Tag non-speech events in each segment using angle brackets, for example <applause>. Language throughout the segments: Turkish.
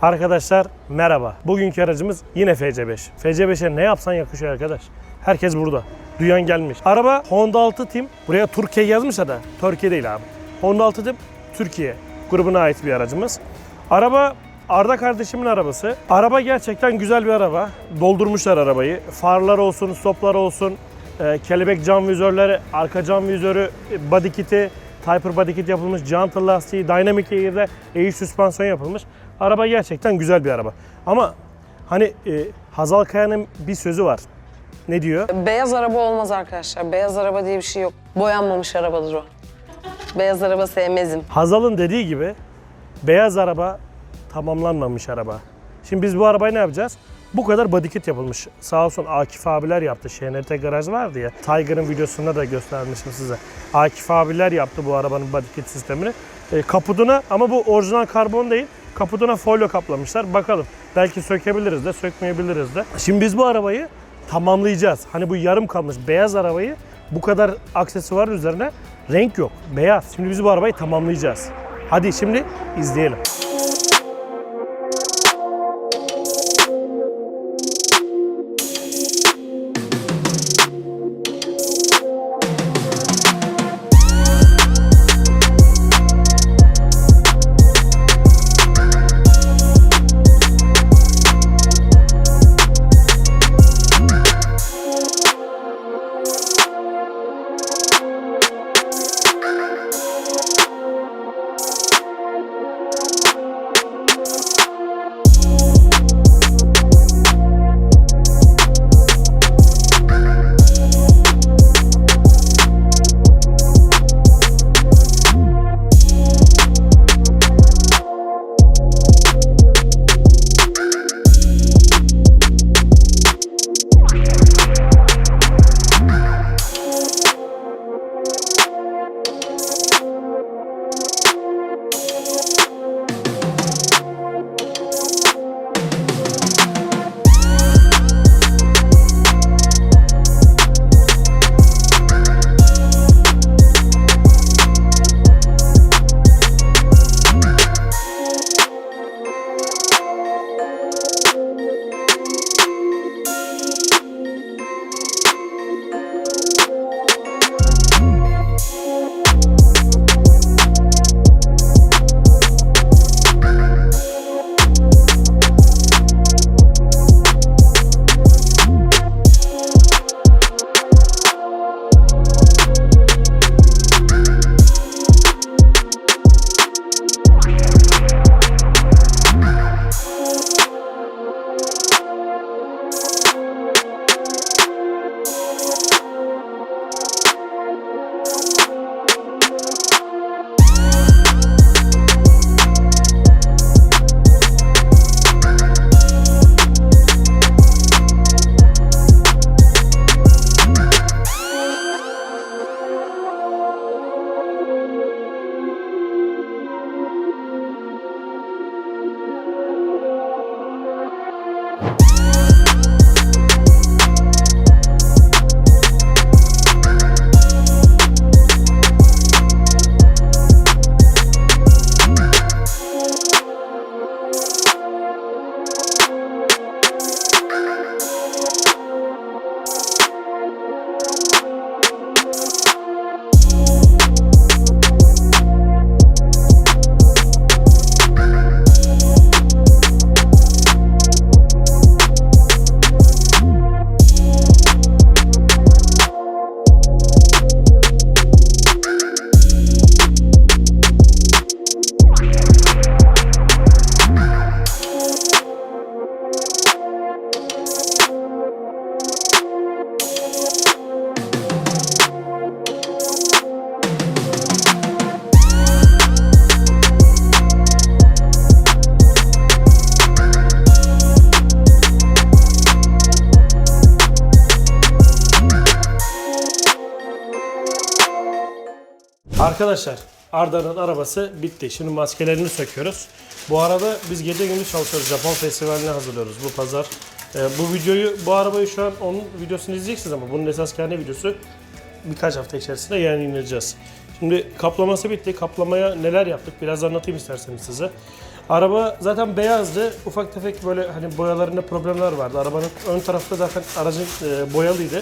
Arkadaşlar merhaba. Bugünkü aracımız yine FC5. FC5'e ne yapsan yakışıyor arkadaş. Herkes burada. Duyan gelmiş. Araba Honda 6 Team. Buraya Türkiye yazmışsa da Türkiye değil abi. Honda 6 Team Türkiye grubuna ait bir aracımız. Araba Arda kardeşimin arabası. Araba gerçekten güzel bir araba. Doldurmuşlar arabayı. Farlar olsun, stoplar olsun, e, kelebek cam vizörleri, arka cam vizörü, e, body kit'i, Typer body kit yapılmış, jantı lastiği, Dynamic Air'de eğiş süspansiyon yapılmış. Araba gerçekten güzel bir araba. Ama hani e, Hazal Kaya'nın bir sözü var. Ne diyor? Beyaz araba olmaz arkadaşlar. Beyaz araba diye bir şey yok. Boyanmamış arabadır o. Beyaz araba sevmezim. Hazal'ın dediği gibi beyaz araba tamamlanmamış araba. Şimdi biz bu arabayı ne yapacağız? Bu kadar body kit yapılmış. Sağ olsun Akif abiler yaptı. şNT Garaj vardı ya. Tiger'ın videosunda da göstermişim size. Akif abiler yaptı bu arabanın body kit sistemini. E, kaputuna ama bu orijinal karbon değil. Kaputuna folyo kaplamışlar. Bakalım. Belki sökebiliriz de sökmeyebiliriz de. Şimdi biz bu arabayı tamamlayacağız. Hani bu yarım kalmış beyaz arabayı bu kadar aksesuar üzerine renk yok. Beyaz. Şimdi biz bu arabayı tamamlayacağız. Hadi şimdi izleyelim. Arkadaşlar Arda'nın arabası bitti. Şimdi maskelerini söküyoruz. Bu arada biz gece gündüz çalışıyoruz. Japon festivaline hazırlıyoruz bu pazar. Ee, bu videoyu, bu arabayı şu an onun videosunu izleyeceksiniz ama bunun esas kendi videosu birkaç hafta içerisinde yayınlayacağız. Şimdi kaplaması bitti. Kaplamaya neler yaptık biraz anlatayım isterseniz size. Araba zaten beyazdı. Ufak tefek böyle hani boyalarında problemler vardı. Arabanın ön tarafta zaten aracın e, boyalıydı.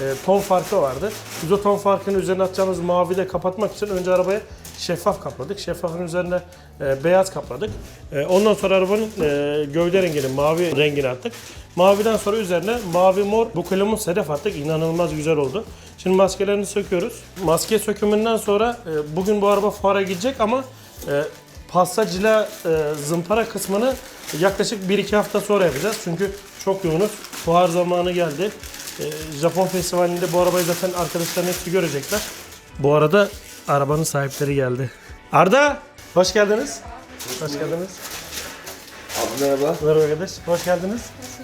E, ton farkı vardı. Biz o ton farkının üzerine atacağımız mavi de kapatmak için önce arabaya şeffaf kapladık. Şeffafın üzerine e, beyaz kapladık. E, ondan sonra arabanın e, gövde rengini, mavi rengini attık. Maviden sonra üzerine mavi mor bukelemun sedef attık. İnanılmaz güzel oldu. Şimdi maskelerini söküyoruz. Maske sökümünden sonra e, bugün bu araba fuara gidecek ama e, pastacıyla e, zımpara kısmını yaklaşık 1-2 hafta sonra yapacağız. Çünkü çok yoğunuz. Fuar zamanı geldi. E, Japon festivalinde bu arabayı zaten arkadaşların hepsi görecekler. Bu arada arabanın sahipleri geldi. Arda! Hoş geldiniz. Hoş geldiniz. Abi merhaba. Merhaba arkadaş. Hoş geldiniz.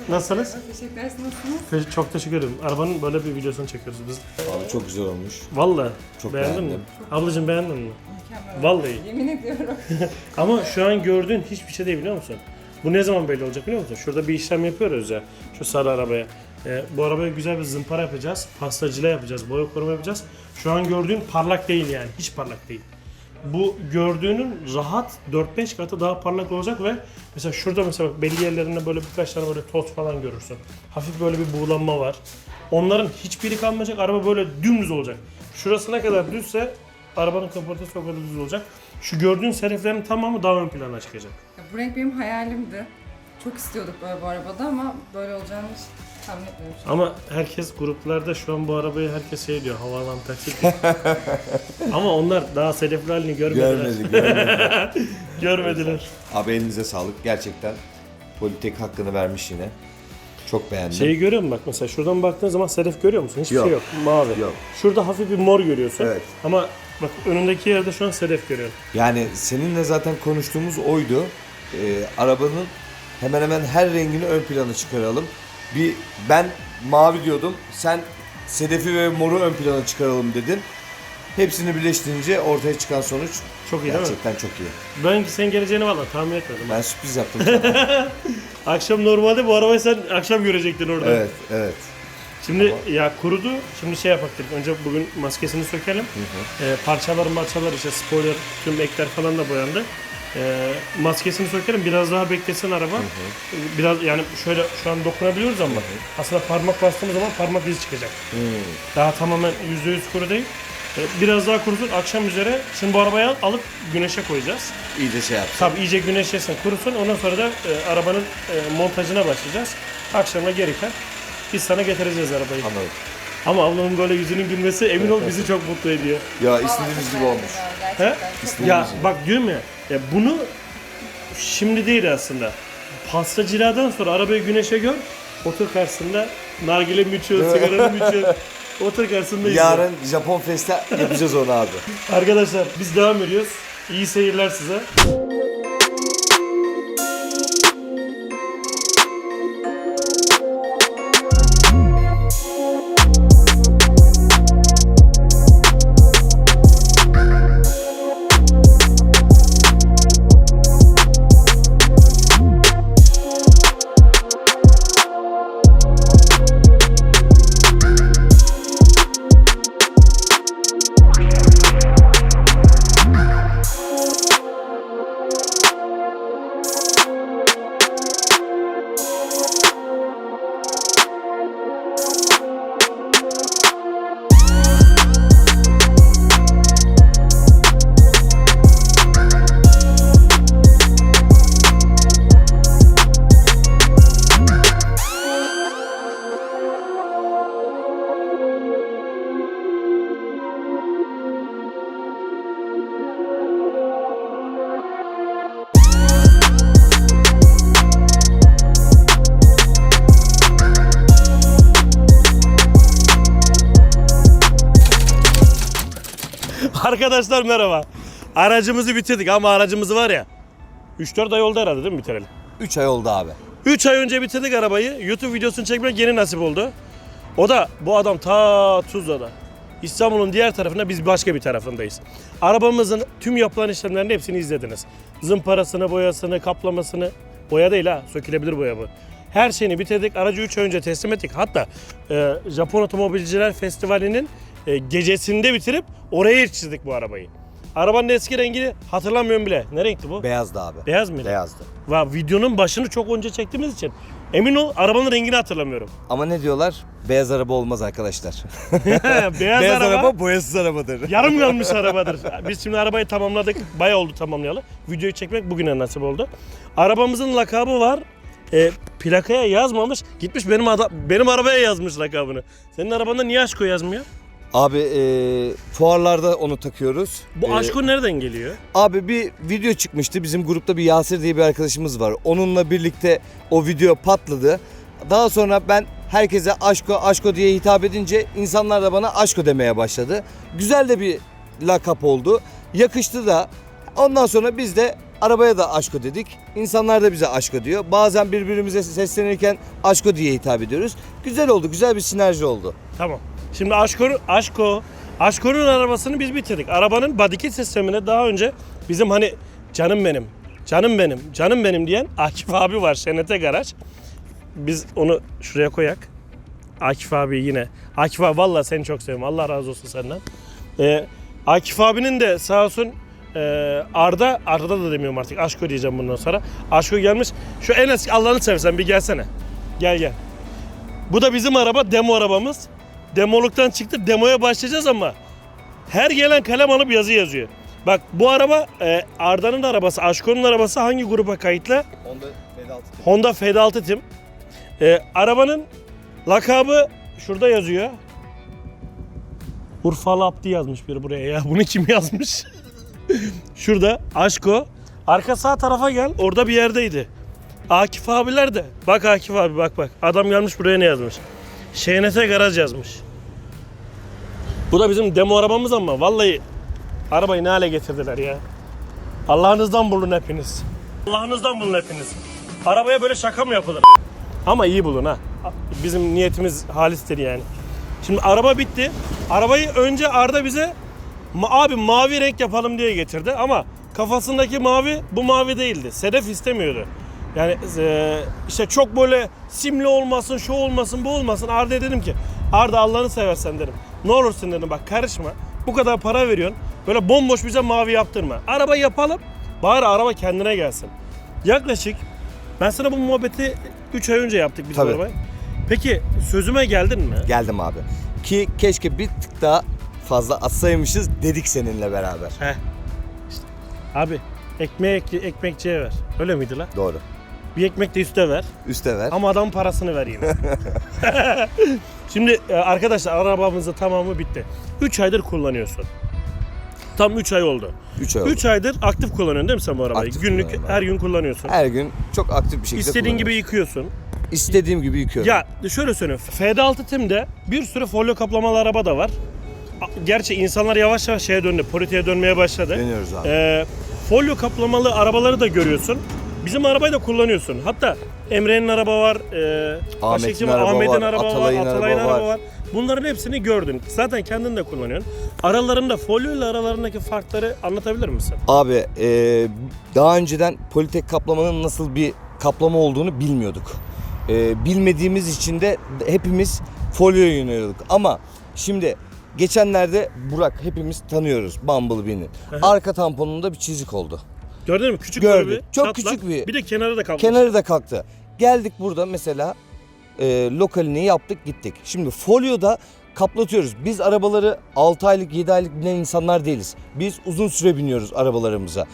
Nasılsınız? Teşekkürler, siz nasılsınız? Te- Çok teşekkür ederim. Arabanın böyle bir videosunu çekiyoruz biz. Abi çok güzel olmuş. Vallahi. Çok beğendin beğendim. mi? Ablacığım beğendin mi? Mükemmel. Vallahi. Yemin ediyorum. <laughs> Ama şu an gördüğün hiçbir şey değil biliyor musun? Bu ne zaman belli olacak biliyor musun? Şurada bir işlem yapıyoruz ya. Şu sarı arabaya. Ee, bu arabaya güzel bir zımpara yapacağız. Pastacıyla yapacağız. Boya koruma yapacağız. Şu an gördüğün parlak değil yani. Hiç parlak değil. Bu gördüğünün rahat 4-5 katı daha parlak olacak ve mesela şurada mesela belli yerlerinde böyle birkaç tane böyle toz falan görürsün. Hafif böyle bir buğulanma var. Onların hiçbiri kalmayacak. Araba böyle dümdüz olacak. Şurası ne kadar düzse arabanın kaportası o kadar düz olacak. Şu gördüğün seriflerin tamamı daha ön plana çıkacak. Ya, bu renk benim hayalimdi. Çok istiyorduk böyle bu arabada ama böyle olacağını hiç tahmin. Ama herkes gruplarda şu an bu arabayı herkes şey diyor havaalanı taksi. diyor. <laughs> Ama onlar daha sedefli halini görmediler. Görmedik, görmedik. <laughs> Görmediler. Abi elinize sağlık. Gerçekten Politek hakkını vermiş yine. Çok beğendim. Şeyi görüyor musun bak mesela şuradan baktığın zaman sedef görüyor musun? Hiçbir Yok. şey yok. Mavi. Yok. Şurada hafif bir mor görüyorsun. Evet. Ama bak önündeki yerde şu an sedef görüyorsun. Yani seninle zaten konuştuğumuz oydu. Ee, arabanın hemen hemen her rengini ön plana çıkaralım. Bir ben mavi diyordum. Sen sedefi ve moru ön plana çıkaralım dedin. Hepsini birleştirince ortaya çıkan sonuç Çok iyi değil mi? gerçekten çok iyi. Ben senin geleceğini valla tahmin etmedim. Ben sürpriz yaptım sana. <laughs> Akşam normalde bu arabayı sen akşam görecektin orada. evet, evet. Şimdi ya kurudu. Şimdi şey yapak dedik. Önce bugün maskesini sökelim. Ee, parçalar parçalar işte spoiler, tüm ekler falan da boyandı. Ee, maskesini sökelim. Biraz daha beklesin araba. Ee, Biraz yani şöyle şu an dokunabiliyoruz ama aslında parmak bastığımız zaman parmak izi çıkacak. Daha tamamen %100 kuru değil. Ee, Biraz daha kurusun akşam üzere. Şimdi bu arabayı al- alıp güneşe koyacağız. İyice şey yaptın. Tabii iyice güneşlesin, kurusun. Ondan sonra da e, arabanın e, montajına başlayacağız. Akşama gereken biz sana getireceğiz arabayı. Anladım. Ama ablamın böyle yüzünün gülmesi emin ol bizi çok mutlu ediyor. Ya istediğimiz gibi olmuş. He? Çok Ya bak diyorum ya, ya bunu şimdi değil aslında. Pastacılardan sonra arabayı güneşe gör, otur karşısında nargile mi içiyor, sigara mı içiyor, otur karşısında izle. Yarın Japon Fest'te yapacağız onu abi. Arkadaşlar biz devam ediyoruz. İyi seyirler size. <laughs> Arkadaşlar merhaba. Aracımızı bitirdik ama aracımızı var ya 3-4 ay oldu herhalde değil mi bitirelim? 3 ay oldu abi. 3 ay önce bitirdik arabayı. YouTube videosunu çekmek yeni nasip oldu. O da bu adam ta Tuzla'da. İstanbul'un diğer tarafında biz başka bir tarafındayız. Arabamızın tüm yapılan işlemlerini hepsini izlediniz. Zımparasını, boyasını, kaplamasını. Boya değil ha, sökülebilir boya bu. Her şeyini bitirdik. Aracı 3 ay önce teslim ettik. Hatta e, Japon Otomobilciler Festivali'nin e, gecesinde bitirip oraya yetiştirdik bu arabayı. Arabanın eski rengini hatırlamıyorum bile. Ne renkti bu? Beyazdı abi. Beyaz mıydı? Beyazdı. Va videonun başını çok önce çektiğimiz için emin ol arabanın rengini hatırlamıyorum. Ama ne diyorlar? Beyaz araba olmaz arkadaşlar. <laughs> Beyaz, araba, boyasız arabadır. yarım <laughs> kalmış arabadır. Biz şimdi arabayı tamamladık. Bayağı oldu tamamlayalı. Videoyu çekmek bugüne nasip oldu. Arabamızın lakabı var. E, plakaya yazmamış. Gitmiş benim ada- benim arabaya yazmış lakabını. Senin arabanda niye Aşko yazmıyor? Abi e, fuarlarda onu takıyoruz. Bu E, Aşko nereden geliyor? Abi bir video çıkmıştı. Bizim grupta bir Yasir diye bir arkadaşımız var. Onunla birlikte o video patladı. Daha sonra ben herkese aşko aşko diye hitap edince insanlar da bana aşko demeye başladı. Güzel de bir lakap oldu. Yakıştı da. Ondan sonra biz de arabaya da aşko dedik. İnsanlar da bize aşko diyor. Bazen birbirimize seslenirken aşko diye hitap ediyoruz. Güzel oldu. Güzel bir sinerji oldu. Tamam. Şimdi Aşko, Aşko, Aşko'nun arabasını biz bitirdik. Arabanın body kit sistemine daha önce bizim hani canım benim, canım benim, canım benim diyen Akif abi var Şenete Garaj. Biz onu şuraya koyak. Akif abi yine. Akif abi valla seni çok seviyorum. Allah razı olsun senden. Ee, Akif abinin de sağ olsun e, Arda, Arda da demiyorum artık. Aşko diyeceğim bundan sonra. Aşko gelmiş. Şu en eski Allah'ını seversen bir gelsene. Gel gel. Bu da bizim araba, demo arabamız. Demoluktan çıktık, demoya başlayacağız ama her gelen kalem alıp yazı yazıyor. Bak bu araba e, Arda'nın da arabası, Aşko'nun arabası hangi gruba kayıtlı? Onda Honda F6 Tim. E, arabanın lakabı şurada yazıyor. Urfalı Abdi yazmış biri buraya ya. Bunu kim yazmış? <laughs> şurada Aşko. Arka sağ tarafa gel. Orada bir yerdeydi. Akif abiler de. Bak Akif abi bak bak. Adam gelmiş buraya ne yazmış? ŞNT garaj yazmış. Bu da bizim demo arabamız ama vallahi arabayı ne hale getirdiler ya. Allah'ınızdan bulun hepiniz. Allah'ınızdan bulun hepiniz. Arabaya böyle şaka mı yapılır? Ama iyi bulun ha. Bizim niyetimiz halistir yani. Şimdi araba bitti. Arabayı önce Arda bize "Ma- abi mavi renk yapalım diye getirdi ama kafasındaki mavi bu mavi değildi. Sedef istemiyordu. Yani e, işte çok böyle simli olmasın, şu olmasın, bu olmasın. Arda'ya dedim ki Arda Allah'ını seversen dedim. Ne olursun dedim bak karışma. Bu kadar para veriyorsun. Böyle bomboş bize mavi yaptırma. Araba yapalım. Bari araba kendine gelsin. Yaklaşık ben sana bu muhabbeti 3 ay önce yaptık biz bu Tabii. arabayı. Peki sözüme geldin mi? Geldim abi. Ki keşke bir tık daha fazla atsaymışız dedik seninle beraber. Heh. İşte. Abi ekmeği ek- ekmekçiye ver. Öyle miydi la? Doğru. Bir ekmek de üste ver. Üste ver. Ama adam parasını ver yine. <laughs> Şimdi e, arkadaşlar arabamızın tamamı bitti. 3 aydır kullanıyorsun. Tam 3 ay oldu. 3 ay oldu. 3 aydır aktif kullanıyorsun değil mi sen bu arabayı? Aktif Günlük her gün kullanıyorsun. Her gün çok aktif bir şekilde İstediğin gibi yıkıyorsun. İstediğim gibi yıkıyorum. Ya şöyle söyleyeyim. FD6 Tim'de bir sürü folyo kaplamalı araba da var. Gerçi insanlar yavaş yavaş şeye döndü. Politiğe dönmeye başladı. Dönüyoruz abi. Ee, folyo kaplamalı arabaları da görüyorsun. Bizim arabayı da kullanıyorsun. Hatta Emre'nin araba var. E, Ahmet'in araba Ahmet'in var, araba Atalay'ın var. Atalay'ın araba araba var. var. Bunların hepsini gördün. Zaten kendin de kullanıyorsun. Aralarında folyo ile aralarındaki farkları anlatabilir misin? Abi e, daha önceden politek kaplamanın nasıl bir kaplama olduğunu bilmiyorduk. E, bilmediğimiz için de hepimiz folyoya yöneliyorduk. Ama şimdi geçenlerde Burak hepimiz tanıyoruz Bumblebee'nin. Arka tamponunda bir çizik oldu. Gördün mü? Küçük Gördük. böyle bir Çok çatlak. küçük bir- Bir de kenarı da kalmış. Kenarı da kalktı. Geldik burada mesela e, lokalini yaptık gittik. Şimdi folyoda kaplatıyoruz. Biz arabaları 6 aylık 7 aylık binen insanlar değiliz. Biz uzun süre biniyoruz arabalarımıza.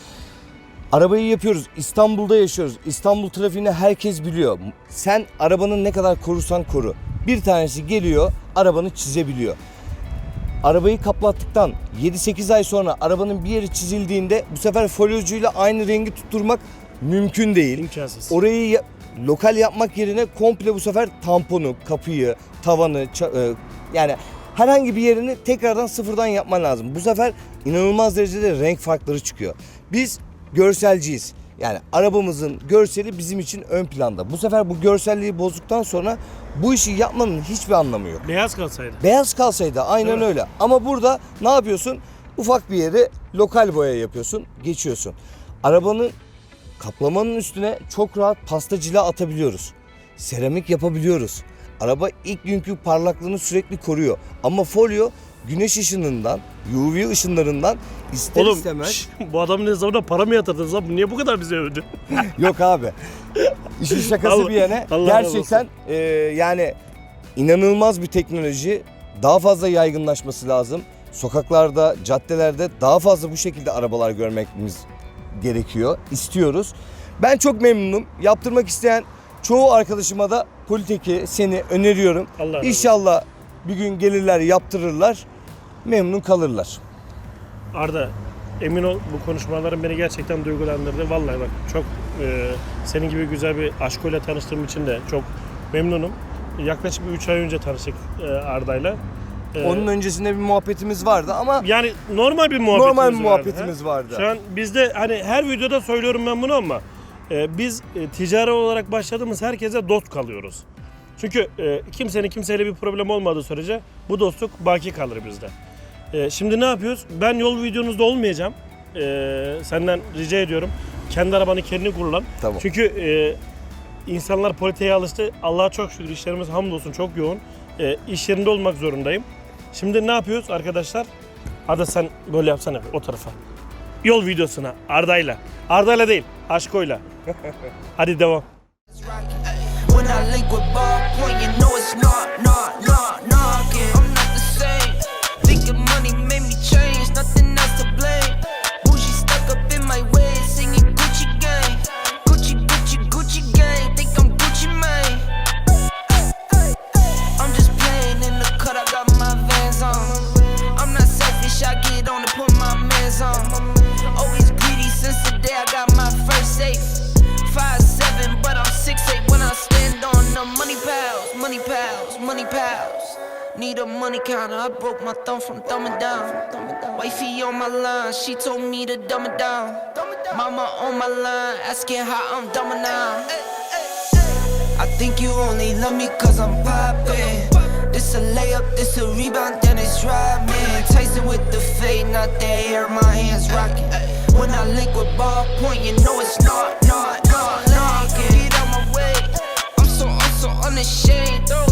Arabayı yapıyoruz. İstanbul'da yaşıyoruz. İstanbul trafiğini herkes biliyor. Sen arabanın ne kadar korursan koru. Bir tanesi geliyor arabanı çizebiliyor. Arabayı kaplattıktan 7-8 ay sonra arabanın bir yeri çizildiğinde bu sefer folyocuyla aynı rengi tutturmak mümkün değil. İmkansız. Orayı ya- lokal yapmak yerine komple bu sefer tamponu, kapıyı, tavanı, ça- e, yani herhangi bir yerini tekrardan sıfırdan yapman lazım. Bu sefer inanılmaz derecede renk farkları çıkıyor. Biz görselciyiz. Yani arabamızın görseli bizim için ön planda. Bu sefer bu görselliği bozduktan sonra bu işi yapmanın hiçbir anlamı yok. Beyaz kalsaydı. Beyaz kalsaydı aynen öyle. Ama burada ne yapıyorsun? Ufak bir yeri lokal boya yapıyorsun, geçiyorsun. Arabanın kaplamanın üstüne çok rahat pasta cila atabiliyoruz. Seramik yapabiliyoruz. Araba ilk günkü parlaklığını sürekli koruyor. Ama folyo güneş ışınından, UV ışınlarından ister Oğlum istemez şş, bu adamın hesabına para mı yatırdınız lan? Niye bu kadar bize övdün? <laughs> Yok abi. İşin şakası Allah- bir yana <laughs> Allah razı gerçekten e, yani inanılmaz bir teknoloji. Daha fazla yaygınlaşması lazım. Sokaklarda, caddelerde daha fazla bu şekilde arabalar görmemiz gerekiyor. istiyoruz. Ben çok memnunum. Yaptırmak isteyen çoğu arkadaşıma da Politek'i seni öneriyorum. Allah razı olsun. İnşallah bir gün gelirler, yaptırırlar. Memnun kalırlar. Arda emin ol bu konuşmaların beni gerçekten duygulandırdı. Vallahi bak çok e, senin gibi güzel bir aşkoyla tanıştığım için de çok memnunum. Yaklaşık bir 3 ay önce tanıştık e, Arda'yla. E, Onun öncesinde bir muhabbetimiz vardı ama yani normal bir muhabbetimiz normal bir vardı, muhabbetimiz vardı. Şu an bizde hani her videoda söylüyorum ben bunu ama e, biz e, ticari olarak başladığımız herkese dost kalıyoruz. Çünkü e, kimsenin kimseyle bir problem olmadığı sürece bu dostluk baki kalır bizde. E, şimdi ne yapıyoruz? Ben yol videonuzda olmayacağım. E, senden rica ediyorum. Kendi arabanı kendin kullan. Tamam. Çünkü e, insanlar politiğe alıştı. Allah'a çok şükür işlerimiz hamdolsun çok yoğun. E, iş yerinde olmak zorundayım. Şimdi ne yapıyoruz arkadaşlar? Arda sen böyle yapsana o tarafa. Yol videosuna Arda'yla. Arda'yla değil, Aşko'yla. <laughs> Hadi devam. When I link with ballpoint, you know it's not, not, not, to dumb it down. Mama on my line, asking how I'm dumb now. I think you only love me cause I'm popping. This a layup, this a rebound, then it's driving. Tyson with the fade, not the air, my hands rocking. When I link with ballpoint, you know it's not, not, not, knockin'. Get out my way, I'm so, I'm so unashamed, though.